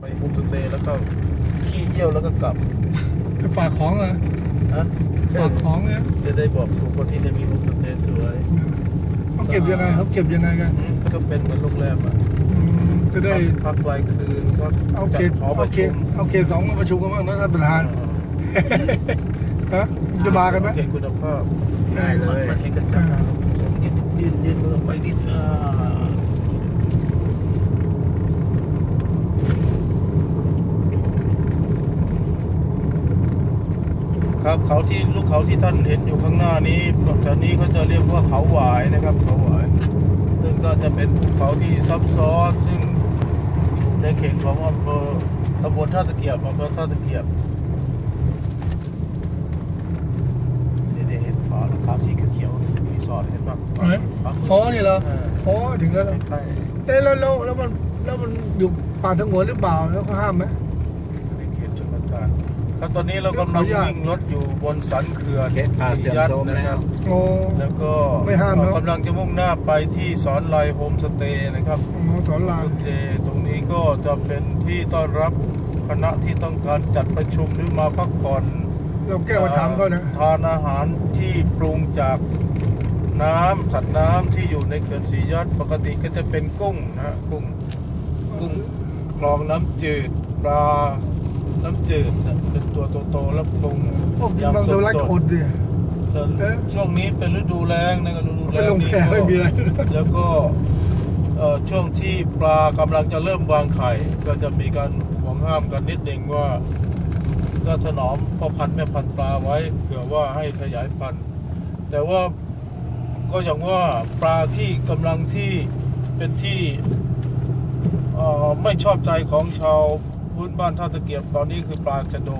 ไปโฮมสเตย์แล้วก็ขี้เยี่ยวแล้วก็กลับไปฝากของเหรอนะฝากของเนี่ยจะได้บอกถูกคนที่จะมีโฮมสเตย์สวยเขาเก็บยังไงเขาเก็บยังไงกันอืมก็เป็นเหมือนโรงแรมอะอืมจะได้พักรายคืนก็เอาเขจัตดหอปเอาระเขชุตมเอาเขตสองมาประชุมกันบ้างนะท่านประธานฮะจะมากันไหมเขตคุณภาพได้เลยมันเห็นกันจังยืนยืนยืนมือไปนิดอ่า ครับเขาที่ลูกเขาที่ท่านเห็นอยู่ข้างหน้านี้แถวนี้เขาจะเรียกว่าเขาหวายนะครับเขาหวาย ซึ่งก็จะเป็นภูเขาที่ซับซ้อนซึ่งอยู่ในเขตของอำเภอตำบลท่าตะเกียบอำเภอท่าตะเกียบนี่ได้เห็นฟ้าราคาสีเขียวๆรีสอร์ทเห็นป่ะไหนคอนี่เหรอเออคอถึงแล้วเหรอใกล้เอ๊ะแล้วแล้วแล้วมันแล้วมันอยู่ป่าสงวนหรือเปล่าแล้วเขาห้ามไหมๆในเขตชนประทาน ครับตอนนี้เรากำลังขออนุญาตวิ่งรถอยู่บนสันเขื่อนเขตป่าเสื่อมยัดโทรมนะแล้ครัว บ โอ้ แล้วก็ไม่ห้ามเนอะ กำลังจะมุ่งหน้าไปที่สอนไลโฮมสเตย์นะครับหมอสอนรามโอเคตรงนี้ก็จะเป็นที่ต้อนรับคณะที่ต้องการจัดประชุมหรือมาพักผ่อนเราแก้มาถามเขานะ ทานอาหารที่ปรุงจากน้ำสัตว์น้ำที่อยู่ในเขื่อนสียัดปกติก็จะเป็นกุ้งนะฮะกุ้ง กุ้งคลองน้ำจืดปลา น้ำจืดนะเป็นตัวโตๆแล้วปรุงพวกกินบางยำสตัวรักดอดดิๆแต่เอ๊ะ ช่วงนี้เป็นฤดูแล้งนะครับฤดูไปแล้งลงนี่แพไม่มีอะไร แล้วก็เอ่อช่วงที่ปลากำลังจะเริ่มวางไข่ ก็จะมีการห่วงห้ามกันนิดหนึ่งว่าก็ถนอมพ่อพันธุ์แม่พันธุ์ปลาไว้เผื่อว่าให้ขยายพันธุ์ แต่ว่าก็อย่างว่าปลาที่กำลังที่เป็นที่ เอ่อไม่ชอบใจของชาว พื้นบ้านท่าตะเกียบตอนนี้คือปลาชะโด